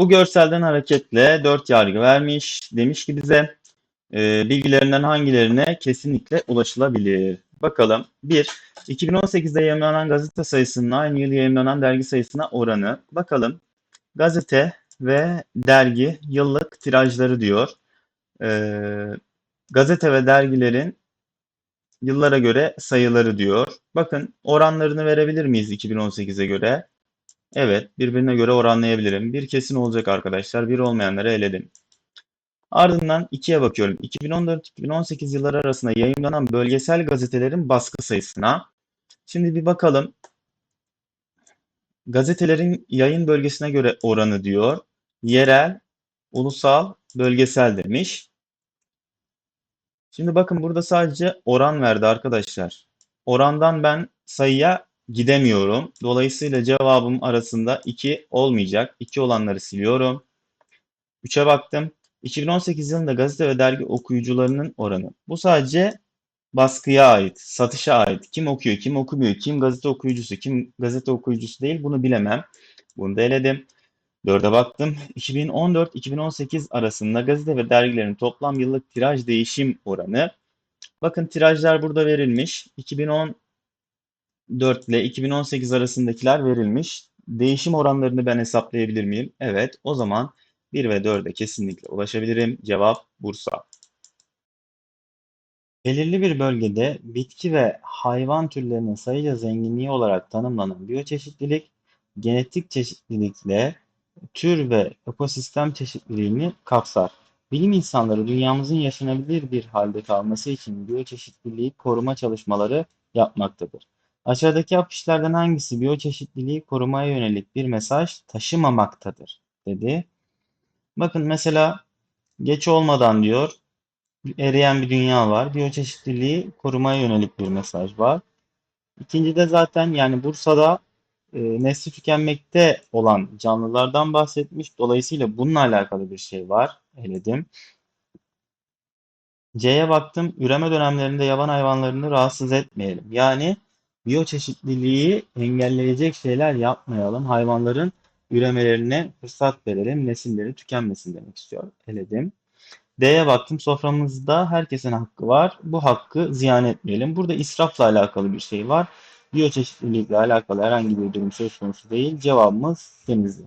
Bu görselden hareketle dört yargı vermiş. Demiş ki bize e, bilgilerinden hangilerine kesinlikle ulaşılabilir? Bakalım. 1. 2018'de yayınlanan gazete sayısının aynı yıl yayınlanan dergi sayısına oranı. Bakalım. Gazete ve dergi yıllık tirajları diyor. Ee, gazete ve dergilerin yıllara göre sayıları diyor. Bakın oranlarını verebilir miyiz 2018'e göre? Evet, birbirine göre oranlayabilirim. Bir kesin olacak arkadaşlar. Bir olmayanları eledim. Ardından 2'ye bakıyorum. 2014-2018 yılları arasında yayınlanan bölgesel gazetelerin baskı sayısına. Şimdi bir bakalım. Gazetelerin yayın bölgesine göre oranı diyor. Yerel, ulusal, bölgesel demiş. Şimdi bakın burada sadece oran verdi arkadaşlar. Orandan ben sayıya gidemiyorum. Dolayısıyla cevabım arasında 2 olmayacak. 2 olanları siliyorum. 3'e baktım. 2018 yılında gazete ve dergi okuyucularının oranı. Bu sadece baskıya ait, satışa ait. Kim okuyor, kim okumuyor, kim gazete okuyucusu, kim gazete okuyucusu değil bunu bilemem. Bunu da eledim. 4'e baktım. 2014-2018 arasında gazete ve dergilerin toplam yıllık tiraj değişim oranı. Bakın tirajlar burada verilmiş. 2014 ile 2018 arasındakiler verilmiş. Değişim oranlarını ben hesaplayabilir miyim? Evet. O zaman 1 ve 4'e kesinlikle ulaşabilirim. Cevap Bursa. Belirli bir bölgede bitki ve hayvan türlerinin sayıca zenginliği olarak tanımlanan biyoçeşitlilik, genetik çeşitlilikle tür ve ekosistem çeşitliliğini kapsar. Bilim insanları dünyamızın yaşanabilir bir halde kalması için biyoçeşitliliği koruma çalışmaları yapmaktadır. Aşağıdaki afişlerden hangisi biyoçeşitliliği korumaya yönelik bir mesaj taşımamaktadır dedi. Bakın mesela geç olmadan diyor eriyen bir dünya var. Biyoçeşitliliği korumaya yönelik bir mesaj var. İkincide zaten yani Bursa'da e, nesli tükenmekte olan canlılardan bahsetmiş. Dolayısıyla bununla alakalı bir şey var. Eledim. C'ye baktım. Üreme dönemlerinde yaban hayvanlarını rahatsız etmeyelim. Yani biyoçeşitliliği engelleyecek şeyler yapmayalım. Hayvanların üremelerine fırsat verelim. Nesilleri tükenmesin demek istiyor. Eledim. D'ye baktım. Soframızda herkesin hakkı var. Bu hakkı ziyan etmeyelim. Burada israfla alakalı bir şey var. Biyoçeşitlilikle alakalı herhangi bir durum söz konusu değil. Cevabımız Denizli.